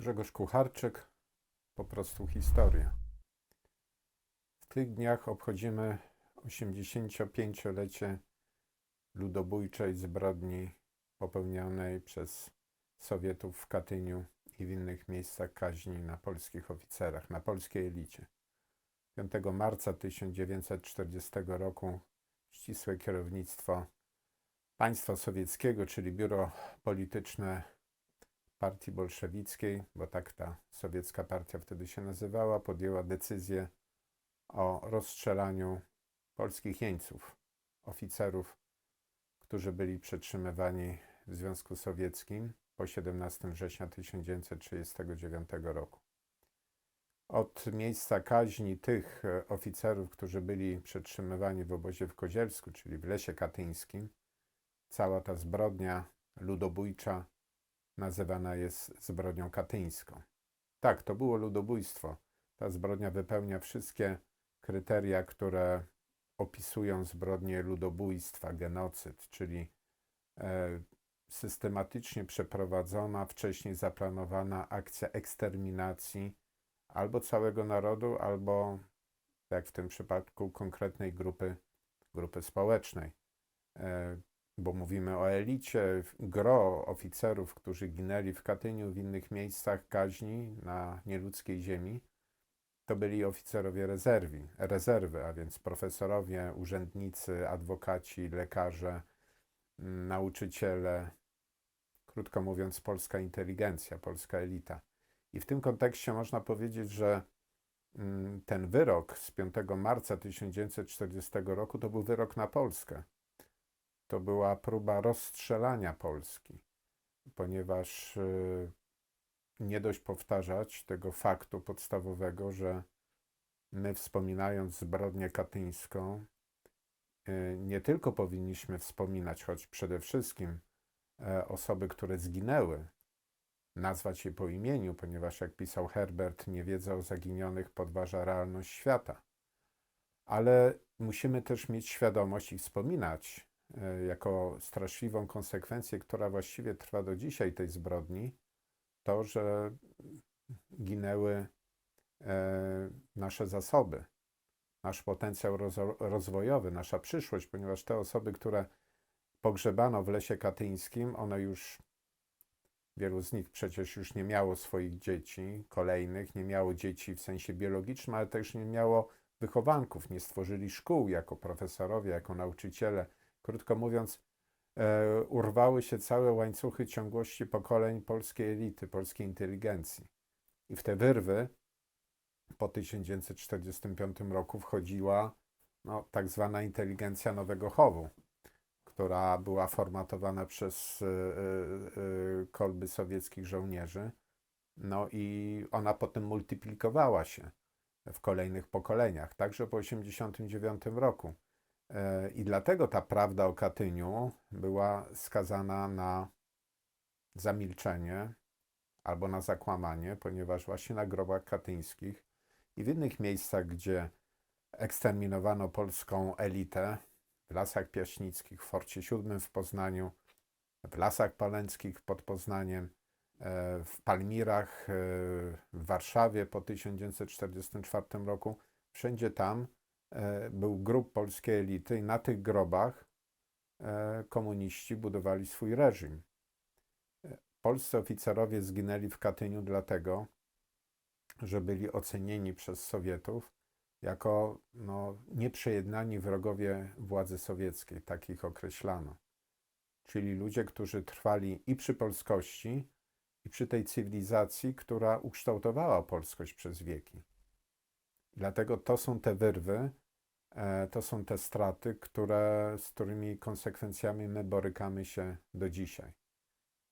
Grzegorz Kucharczyk, po prostu historia. W tych dniach obchodzimy 85-lecie ludobójczej zbrodni popełnionej przez Sowietów w Katyniu i w innych miejscach kaźni na polskich oficerach, na polskiej elicie. 5 marca 1940 roku ścisłe kierownictwo państwa sowieckiego, czyli biuro polityczne partii bolszewickiej, bo tak ta sowiecka partia wtedy się nazywała, podjęła decyzję o rozstrzelaniu polskich jeńców, oficerów, którzy byli przetrzymywani w Związku Sowieckim po 17 września 1939 roku. Od miejsca kaźni tych e, oficerów, którzy byli przetrzymywani w obozie w Kozielsku, czyli w Lesie Katyńskim, cała ta zbrodnia ludobójcza nazywana jest zbrodnią katyńską. Tak, to było ludobójstwo. Ta zbrodnia wypełnia wszystkie kryteria, które opisują zbrodnię ludobójstwa, genocyd, czyli e, systematycznie przeprowadzona, wcześniej zaplanowana akcja eksterminacji albo całego narodu, albo, jak w tym przypadku, konkretnej grupy, grupy społecznej. Bo mówimy o elicie, gro oficerów, którzy ginęli w Katyniu, w innych miejscach kaźni na nieludzkiej ziemi, to byli oficerowie rezerwi, rezerwy, a więc profesorowie, urzędnicy, adwokaci, lekarze, mm, nauczyciele, krótko mówiąc, polska inteligencja, polska elita. I w tym kontekście można powiedzieć, że mm, ten wyrok z 5 marca 1940 roku to był wyrok na Polskę to była próba rozstrzelania Polski, ponieważ y, nie dość powtarzać tego faktu podstawowego, że my wspominając zbrodnię katyńską, y, nie tylko powinniśmy wspominać, choć przede wszystkim e, osoby, które zginęły, nazwać je po imieniu, ponieważ jak pisał Herbert, nie wiedza o zaginionych podważa realność świata. Ale musimy też mieć świadomość i wspominać jako straszliwą konsekwencję, która właściwie trwa do dzisiaj tej zbrodni, to, że ginęły e, nasze zasoby, nasz potencjał rozwojowy, nasza przyszłość, ponieważ te osoby, które pogrzebano w lesie katyńskim, one już, wielu z nich przecież już nie miało swoich dzieci, kolejnych, nie miało dzieci w sensie biologicznym, ale też nie miało wychowanków, nie stworzyli szkół jako profesorowie, jako nauczyciele Krótko mówiąc, e, urwały się całe łańcuchy ciągłości pokoleń polskiej elity, polskiej inteligencji. I w te wyrwy po 1945 roku wchodziła no, tak zwana inteligencja nowego chowu, która była formatowana przez y, y, kolby sowieckich żołnierzy. No i ona potem multiplikowała się w kolejnych pokoleniach, także po 1989 roku. E, I dlatego ta prawda o Katyniu była skazana na zamilczenie albo na zakłamanie, ponieważ właśnie na grobach katyńskich i w innych miejscach, gdzie eksterminowano polską elitę, w Lasach Piaśnickich, w Forcie Siódmym w Poznaniu, w Lasach Paleckich pod Poznaniem, e, w Palmirach, e, w Warszawie po 1944 roku, wszędzie tam był grup polskiej elity i na tych grobach e, komuniści budowali swój reżim. E, polscy oficerowie zginęli w Katyniu dlatego, że byli ocenieni przez Sowietów jako no, nieprzejednani wrogowie władzy sowieckiej, takich określano. Czyli ludzie, którzy trwali i przy polskości, i przy tej cywilizacji, która ukształtowała polskość przez wieki. Dlatego to są te wyrwy, e, to są te straty, które, z którymi konsekwencjami my borykamy się do dzisiaj.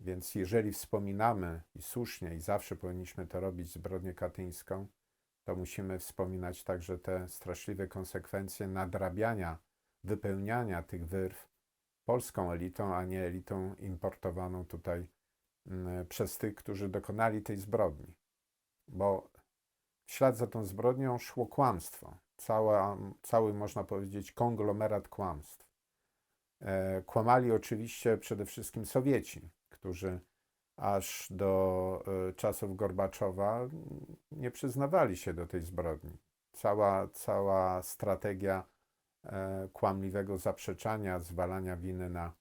Więc jeżeli wspominamy i słusznie, i zawsze powinniśmy to robić, zbrodnię katyńską, to musimy wspominać także te straszliwe konsekwencje nadrabiania, wypełniania tych wyrw polską elitą, a nie elitą importowaną tutaj mm, przez tych, którzy dokonali tej zbrodni. Bo w ślad za tą zbrodnią szło kłamstwo. Cała, cały, można powiedzieć, konglomerat kłamstw. E, kłamali oczywiście przede wszystkim Sowieci, którzy aż do e, czasów Gorbaczowa nie przyznawali się do tej zbrodni. Cała, cała strategia e, kłamliwego zaprzeczania, zwalania winy na,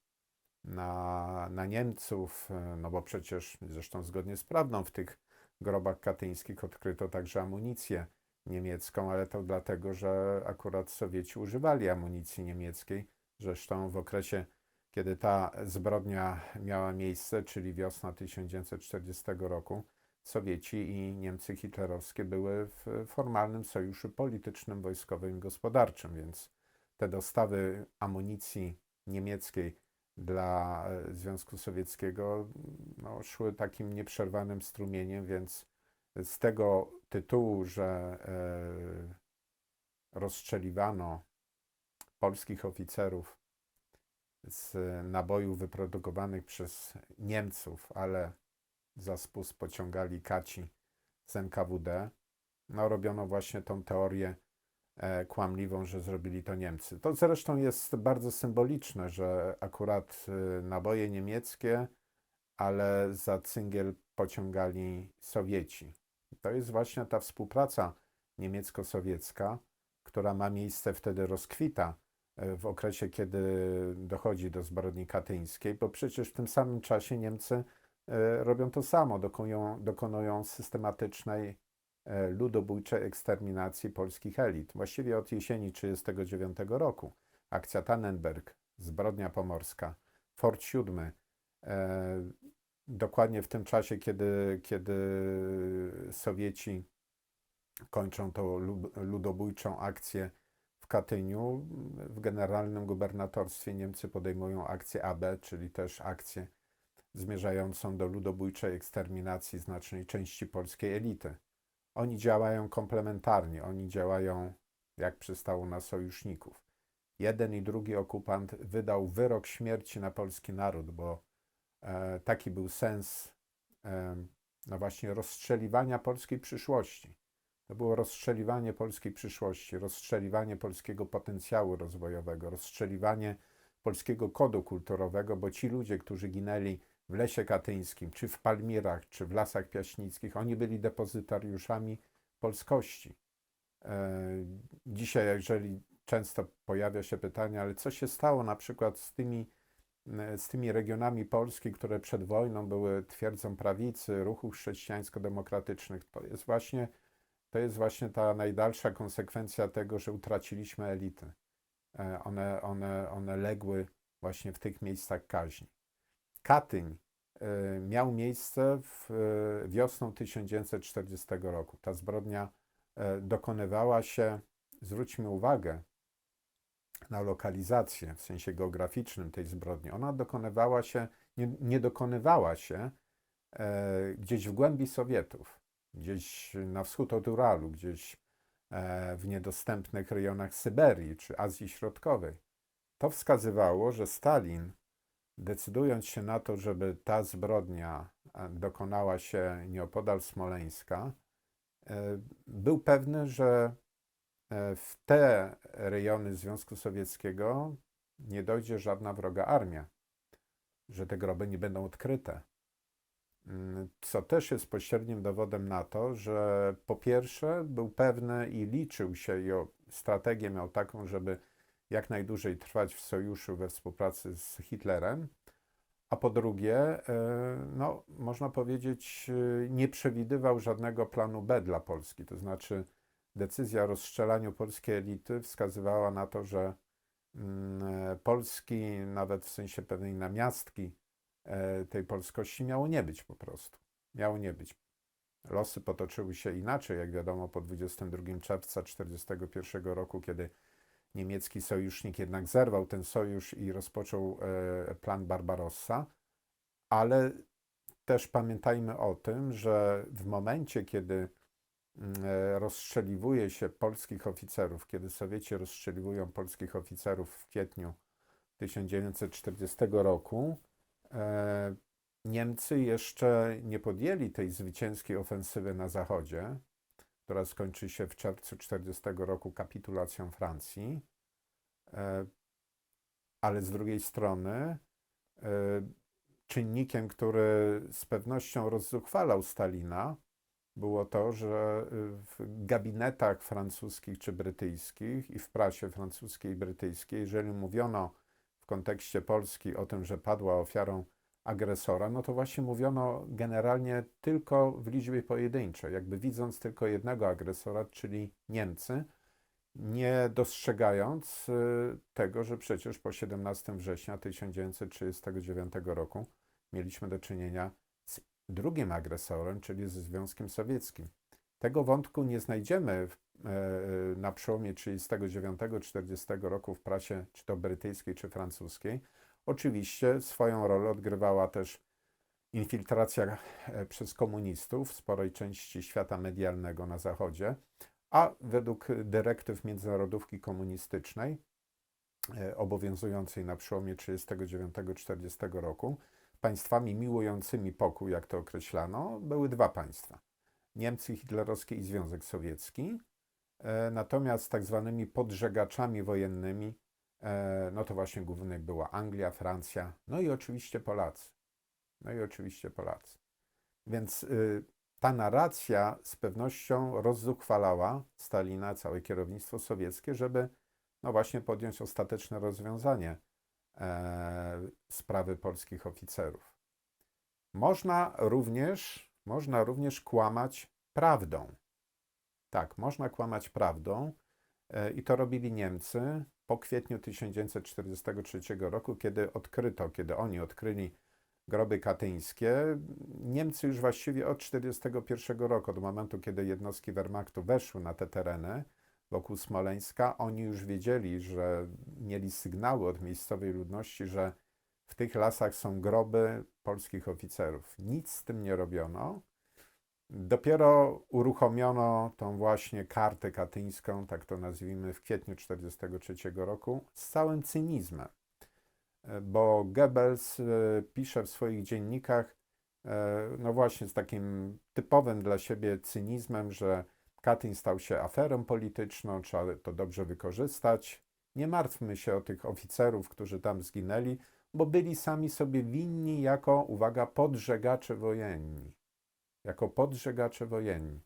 na, na Niemców, no bo przecież zresztą zgodnie z prawdą w tych grobach katyńskich odkryto także amunicję niemiecką, ale to dlatego, że akurat Sowieci używali amunicji niemieckiej. Zresztą w okresie, kiedy ta zbrodnia miała miejsce, czyli wiosna 1940 roku, Sowieci i Niemcy hitlerowskie były w formalnym sojuszu politycznym, wojskowym i gospodarczym, więc te dostawy amunicji niemieckiej dla e, Związku Sowieckiego no, szły takim nieprzerwanym strumieniem, więc z tego tytułu, że e, rozstrzeliwano polskich oficerów z nabojów wyprodukowanych przez Niemców, ale za spust pociągali kaci z NKWD, no robiono właśnie tą teorię kłamliwą, że zrobili to Niemcy. To zresztą jest bardzo symboliczne, że akurat e, naboje niemieckie, ale za cyngiel pociągali Sowieci. To jest właśnie ta współpraca niemiecko-sowiecka, która ma miejsce wtedy rozkwita e, w okresie, kiedy dochodzi do zbrodni katyńskiej, bo przecież w tym samym czasie Niemcy e, robią to samo, dokonują, dokonują systematycznej e, ludobójczej eksterminacji polskich elit. Właściwie od jesieni 1939 roku. Akcja Tannenberg, zbrodnia pomorska, Fort VII, dokładnie w tym czasie, kiedy, kiedy Sowieci kończą tą ludobójczą akcję w Katyniu, w generalnym gubernatorstwie Niemcy podejmują akcję AB, czyli też akcję zmierzającą do ludobójczej eksterminacji znacznej części polskiej elity. Oni działają komplementarnie, oni działają jak przystało na sojuszników. Jeden i drugi okupant wydał wyrok śmierci na polski naród, bo E, taki był sens e, no właśnie rozstrzeliwania polskiej przyszłości. To było rozstrzeliwanie polskiej przyszłości, rozstrzeliwanie polskiego potencjału rozwojowego, rozstrzeliwanie polskiego kodu kulturowego, bo ci ludzie, którzy ginęli w Lesie Katyńskim, czy w Palmirach, czy w Lasach Piaśnickich, oni byli depozytariuszami polskości. E, dzisiaj, jeżeli często pojawia się pytanie, ale co się stało na przykład z tymi E, z tymi regionami Polski, które przed wojną były twierdzą prawicy, ruchów chrześcijańsko-demokratycznych. To jest właśnie, to jest właśnie ta najdalsza konsekwencja tego, że utraciliśmy elity. E, one, one, one legły właśnie w tych miejscach kaźni. Katyń e, miał miejsce w wiosną 1940 roku. Ta zbrodnia dokonywała się, zwróćmy uwagę, na lokalizację w sensie geograficznym tej zbrodni. Ona dokonywała się, nie, nie dokonywała się gdzieś w głębi Sowietów, gdzieś na wschód od Uralu, gdzieś w niedostępnych rejonach Syberii czy Azji Środkowej. To wskazywało, że Stalin, decydując się na to, żeby ta zbrodnia e, dokonała się nieopodal Smoleńska, e, był pewny, że E, w te rejony Związku Sowieckiego nie dojdzie żadna wroga armia, że te groby nie będą odkryte. Mm, co też jest pośrednim dowodem na to, że po pierwsze był pewny i liczył się, i strategię miał taką, żeby jak najdłużej trwać w sojuszu we współpracy z Hitlerem, a po drugie, e, no, można powiedzieć, e, nie przewidywał żadnego planu B dla Polski, to znaczy decyzja o rozstrzelaniu polskiej elity wskazywała na to, że mm, Polski, nawet w sensie pewnej namiastki e, tej polskości miało nie być po prostu. Miało nie być. Losy potoczyły się inaczej, jak wiadomo, po 22 czerwca 1941 roku, kiedy niemiecki sojusznik jednak zerwał ten sojusz i rozpoczął e, plan Barbarossa, ale też pamiętajmy o tym, że w momencie, kiedy E, rozstrzeliwuje się polskich oficerów, kiedy Sowieci rozstrzeliwują polskich oficerów w kwietniu 1940 roku, e, Niemcy jeszcze nie podjęli tej zwycięskiej ofensywy na zachodzie, która skończy się w czerwcu 1940 roku kapitulacją Francji, e, ale z drugiej strony czynnikiem, który z pewnością rozzuchwalał Stalina, było to, że w gabinetach francuskich czy brytyjskich i w prasie francuskiej i brytyjskiej, jeżeli mówiono w kontekście Polski o tym, że padła ofiarą agresora, no to właśnie mówiono generalnie tylko w liczbie pojedynczej, jakby widząc tylko jednego agresora, czyli Niemcy, nie dostrzegając y, tego, że przecież po 17 września 1939 roku mieliśmy do czynienia z drugim agresorem, czyli ze Związkiem Sowieckim. Tego wątku nie znajdziemy w, e, na przełomie 1939-1940 roku w prasie, czy to brytyjskiej, czy francuskiej. Oczywiście swoją rolę odgrywała też infiltracja e, przez komunistów sporej części świata medialnego na Zachodzie, a według dyrektyw międzynarodówki komunistycznej e, obowiązującej na przełomie 1939-1940 roku, państwami miłującymi pokój, jak to określano, były dwa państwa. Niemcy hitlerowskie i Związek Sowiecki. E, natomiast tak zwanymi podżegaczami wojennymi, no to właśnie głównie była Anglia, Francja, no i oczywiście Polacy. No i oczywiście Polacy. Więc y, ta narracja z pewnością rozzuchwalała Stalina, całe kierownictwo sowieckie, żeby no właśnie podjąć ostateczne rozwiązanie e, sprawy polskich oficerów. Można również, można również kłamać prawdą. Tak, można kłamać prawdą e, i to robili Niemcy po kwietniu 1943 roku, kiedy odkryto, kiedy oni odkryli groby katyńskie. Niemcy już właściwie od 1941 roku, do momentu, kiedy jednostki Wehrmachtu weszły na te tereny wokół Smoleńska, oni już wiedzieli, że mieli sygnały od miejscowej ludności, że w tych lasach są groby polskich oficerów. Nic z tym nie robiono. Dopiero uruchomiono tą właśnie kartę katyńską, tak to nazwijmy, w kwietniu 1943 roku z całym cynizmem bo Goebbels e, pisze w swoich dziennikach, e, no właśnie z takim typowym dla siebie cynizmem, że Katyn stał się aferą polityczną, trzeba to dobrze wykorzystać. Nie martwmy się o tych oficerów, którzy tam zginęli, bo byli sami sobie winni jako, uwaga, podżegacze wojenni. Jako podżegacze wojenni.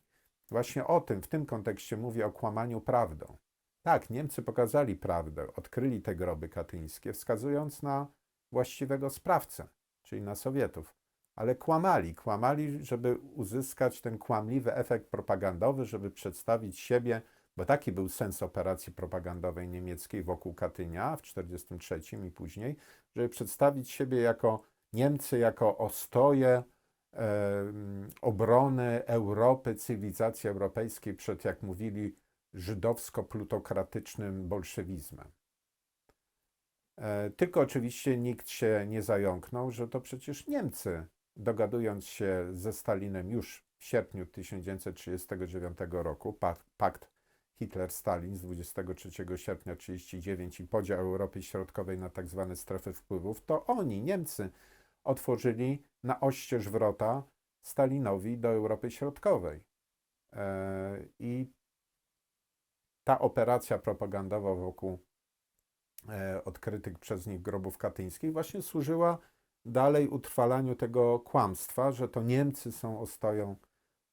Właśnie o tym, w tym kontekście mówię o kłamaniu prawdą. Tak, Niemcy pokazali prawdę, odkryli te groby katyńskie, wskazując na właściwego sprawcę, czyli na Sowietów. Ale kłamali, kłamali, żeby uzyskać ten kłamliwy efekt propagandowy, żeby przedstawić siebie, bo taki był sens operacji propagandowej niemieckiej wokół Katynia w 1943 i później, żeby przedstawić siebie jako Niemcy, jako ostoje obrony Europy, cywilizacji europejskiej przed, jak mówili, żydowsko-plutokratycznym bolszewizmem. E, tylko oczywiście nikt się nie zająknął, że to przecież Niemcy, dogadując się ze Stalinem już w sierpniu 1939 roku, pakt Hitler-Stalin z 23 sierpnia 1939 i podział Europy Środkowej na tak zwane strefy wpływów, to oni, Niemcy, otworzyli na oścież wrota Stalinowi do Europy Środkowej. E, I ta operacja propagandowa wokół e, odkrytych przez nich grobów katyńskich właśnie służyła dalej utrwalaniu tego kłamstwa, że to Niemcy są ostoją,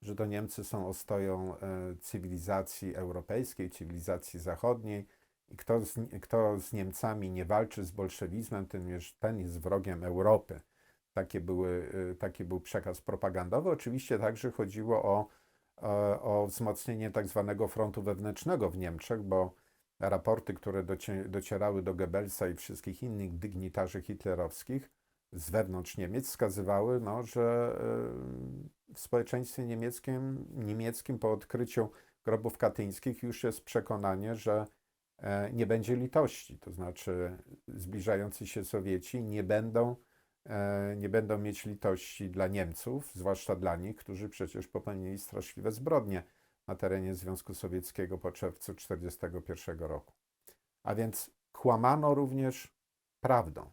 że to Niemcy są ostoją e, cywilizacji europejskiej, cywilizacji zachodniej. I kto z, kto z Niemcami nie walczy z bolszewizmem, ten, ten jest wrogiem Europy. Takie były, e, taki był przekaz propagandowy. Oczywiście także chodziło o o wzmocnienie tak zwanego frontu wewnętrznego w Niemczech, bo raporty, które docierały do Goebbelsa i wszystkich innych dygnitarzy hitlerowskich z wewnątrz Niemiec wskazywały, no, że w społeczeństwie niemieckim, niemieckim po odkryciu grobów katyńskich już jest przekonanie, że e, nie będzie litości. To znaczy zbliżający się Sowieci nie będą E, nie będą mieć litości dla Niemców, zwłaszcza dla nich, którzy przecież popełnili straszliwe zbrodnie na terenie Związku Sowieckiego po czerwcu 1941 roku. A więc kłamano również prawdą.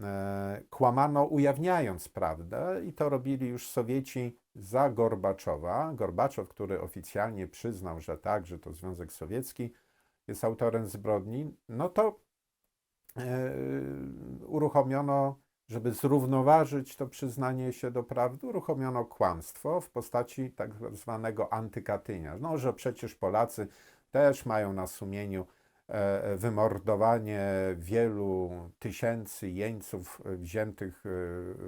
E, kłamano ujawniając prawdę i to robili już Sowieci za Gorbaczowa. Gorbaczow, który oficjalnie przyznał, że tak, że to Związek Sowiecki jest autorem zbrodni, no to e, uruchomiono żeby zrównoważyć to przyznanie się do prawdy, uruchomiono kłamstwo w postaci tak zwanego antykatynia. No, że przecież Polacy też mają na sumieniu e, wymordowanie wielu tysięcy jeńców e, wziętych e,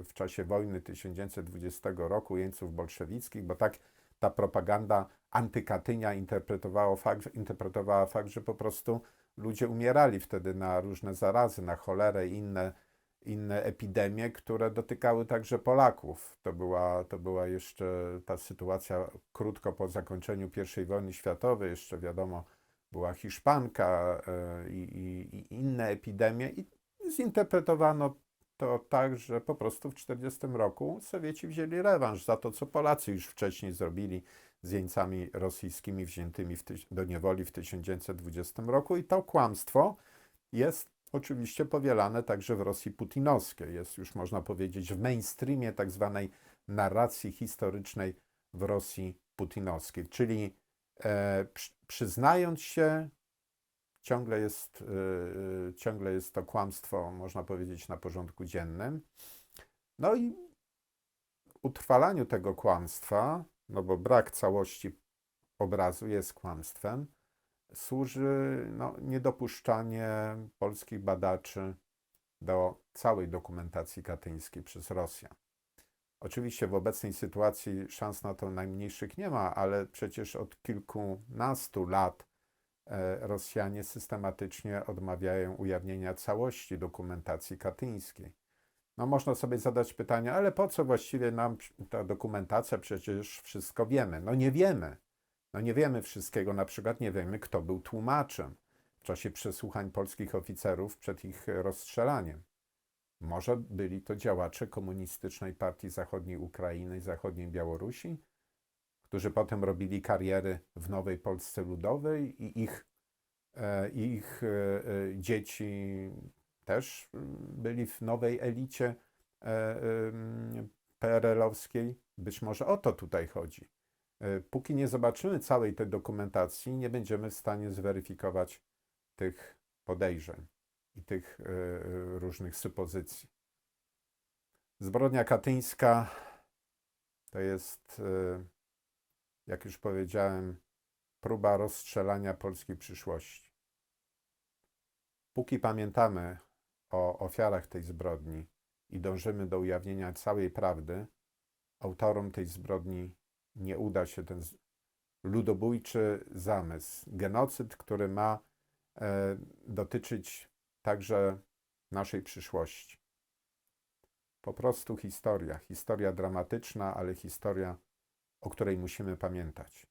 w czasie wojny 1920 roku, jeńców bolszewickich, bo tak ta propaganda antykatynia interpretowała fakt, interpretowała fakt, że po prostu ludzie umierali wtedy na różne zarazy, na cholerę i inne, inne epidemie, które dotykały także Polaków. To była, to była jeszcze ta sytuacja krótko po zakończeniu I wojny światowej, jeszcze wiadomo, była Hiszpanka e, i, i, i inne epidemie. I zinterpretowano to tak, że po prostu w 1940 roku Sowieci wzięli rewanż za to, co Polacy już wcześniej zrobili z jeńcami rosyjskimi wziętymi tyś- do niewoli w 1920 roku. I to kłamstwo jest oczywiście powielane także w Rosji putinowskiej. Jest już można powiedzieć w mainstreamie tak zwanej narracji historycznej w Rosji putinowskiej, czyli e, przy, przyznając się ciągle jest, yy, ciągle jest to kłamstwo, można powiedzieć, na porządku dziennym. No i utrwalaniu tego kłamstwa, no bo brak całości obrazu jest kłamstwem, służy no, niedopuszczanie polskich badaczy do całej dokumentacji katyńskiej przez Rosjan. Oczywiście w obecnej sytuacji szans na to najmniejszych nie ma, ale przecież od kilkunastu lat e, Rosjanie systematycznie odmawiają ujawnienia całości dokumentacji katyńskiej. No można sobie zadać pytanie, ale po co właściwie nam ta dokumentacja? Przecież wszystko wiemy. No nie wiemy. No nie wiemy wszystkiego. Na przykład nie wiemy, kto był tłumaczem w czasie przesłuchań polskich oficerów przed ich rozstrzelaniem. Może byli to działacze komunistycznej partii zachodniej Ukrainy i zachodniej Białorusi, którzy potem robili kariery w Nowej Polsce Ludowej i ich, e, ich e, e, dzieci też byli w nowej elicie e, PRL-owskiej. Być może o to tutaj chodzi. E, Póki nie zobaczymy całej tej dokumentacji, nie będziemy w stanie zweryfikować tych podejrzeń i tych e, e, różnych supozycji. Zbrodnia katyńska to jest, jak już powiedziałem, próba rozstrzelania polskiej przyszłości. Póki pamiętamy o ofiarach tej zbrodni i dążymy do ujawnienia całej prawdy, autorom tej zbrodni nie uda się ten ludobójczy zamysł, genocyd, który ma e, dotyczyć także naszej przyszłości. Po prostu historia, historia dramatyczna, ale historia, o której musimy pamiętać.